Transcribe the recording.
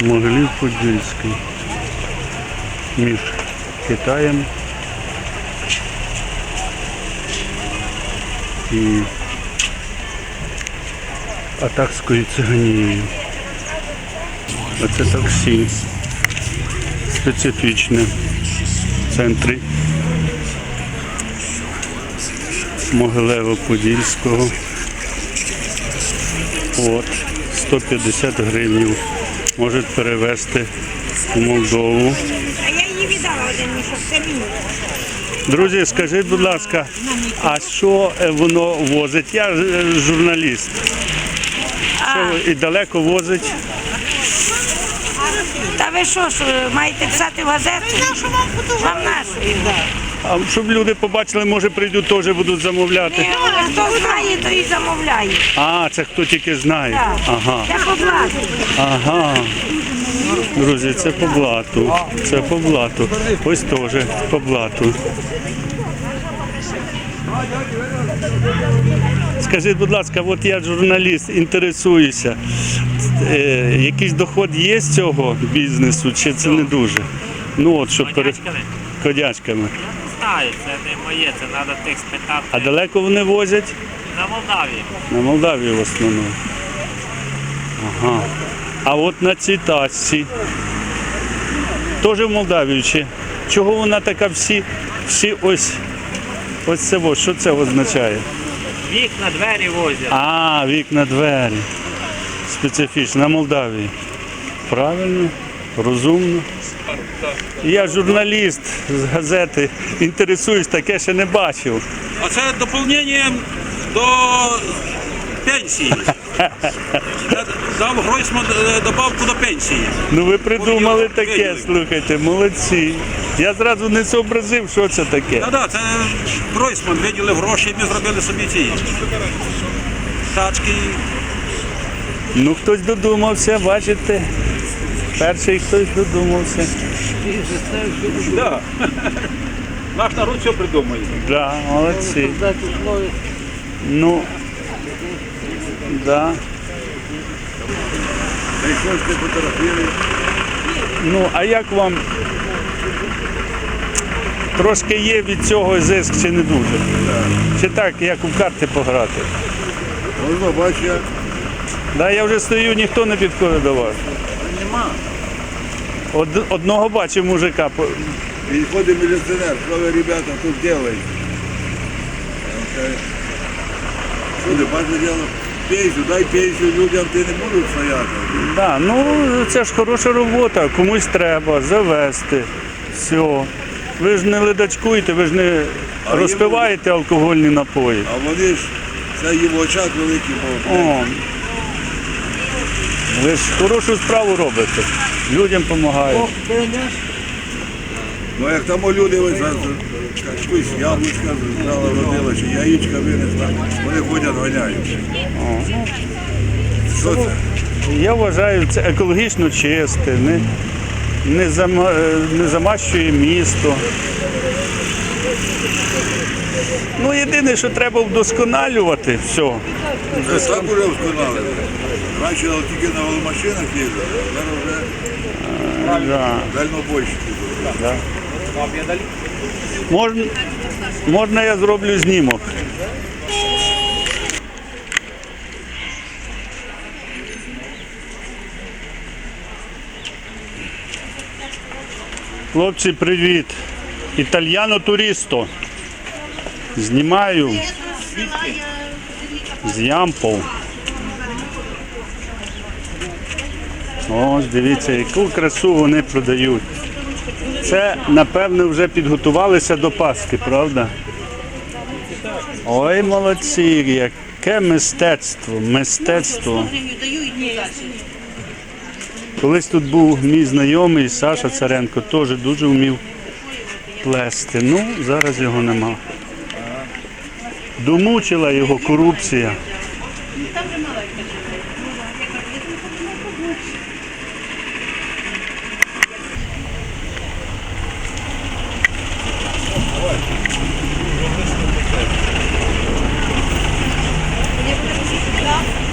Могилів Подільський. Між Китаєм і Атакською циганією. Оце таксі. Специфічне в центрі Могилево-Подільського. От, 150 гривень. Можуть перевезти в Молдову. А я її віддала один мішок, це мій. Друзі, скажіть, будь ласка, а що е, воно возить? Я е, журналіст. Що і далеко возить? Та ви що ж, маєте писати в газету? Вам нашу. А щоб люди побачили, може прийдуть теж будуть замовляти. Хто знає, то і замовляє. А, це хто тільки знає. Так. Ага. Це по блату. Ага. Друзі, це по блату. Це по блату. Ось теж по блату. Скажіть, будь ласка, от я журналіст, інтересуюся. Е, якийсь доход є з цього бізнесу, чи це не дуже? Ну от, щоб перед Конячками? конячками. Знаю, це не моє, це треба тих спитати А далеко вони возять? на Молдавії. На Молдавії в основному. Ага. А от на цій тачці. Теж в Молдавію чи? Чого вона така всі, всі ось. Ось це ось, що це означає? Вікна, двері возять. А, вікна двері. Специфічно, на Молдавії. Правильно, розумно. Я журналіст з газети, інтересуюсь, таке ще не бачив. А це доповнення до пенсії. Дав Гройсман е, добавку до пенсії. Ну ви придумали таке, слухайте, молодці. Я зразу не зобразив, що це таке. Так, так, це Гройсман виділив гроші, і ми зробили собі ці тачки. Ну хтось додумався, бачите. Перший хтось додумався. Да. Наш народ все придумає. Да, молодці. Ну, да. Ну, а як вам трошки є від цього зиск чи не дуже? Чи так, як у карти пограти? Можна бачити, Да, я вже стою, ніхто не підходить до вас. нема. Од, одного бачив мужика. Підходить міліціонер, що ви, ребята, тут робите? Що ти, бачите, діло? Пенсію, дай пенсію людям, ти не будуть стояти. Да, ну це ж хороша робота, комусь треба завести. Все. Ви ж не ледачкуєте, ви ж не А розпиваєте алкогольні напої. А вони ж, це їм очах великі, бо ви ж хорошу справу робите. Людям допомагаєте. Ну як там люди ось якусь яблучка здала родила, чи яєчка винесла, вони ходять ганяють. Що це? Я вважаю, це екологічно чисте, не, не, зама, е, не замащує місто. Ну, єдине, що треба вдосконалювати все. Так уже всконали. Раніше тільки на машинах їздили, а зараз вже Да. дальнобойщики. були. Можна, можна я зроблю знімок. Хлопці, привіт. Італьяно туристо. Знімаю з ямпов. Ось дивіться, яку красу вони продають. Це, напевне, вже підготувалися до Пасхи, правда? Ой, молодці, яке мистецтво, мистецтво. Колись тут був мій знайомий Саша Царенко, теж дуже вмів плести. Ну, зараз його нема. Домучила його корупція. Я буду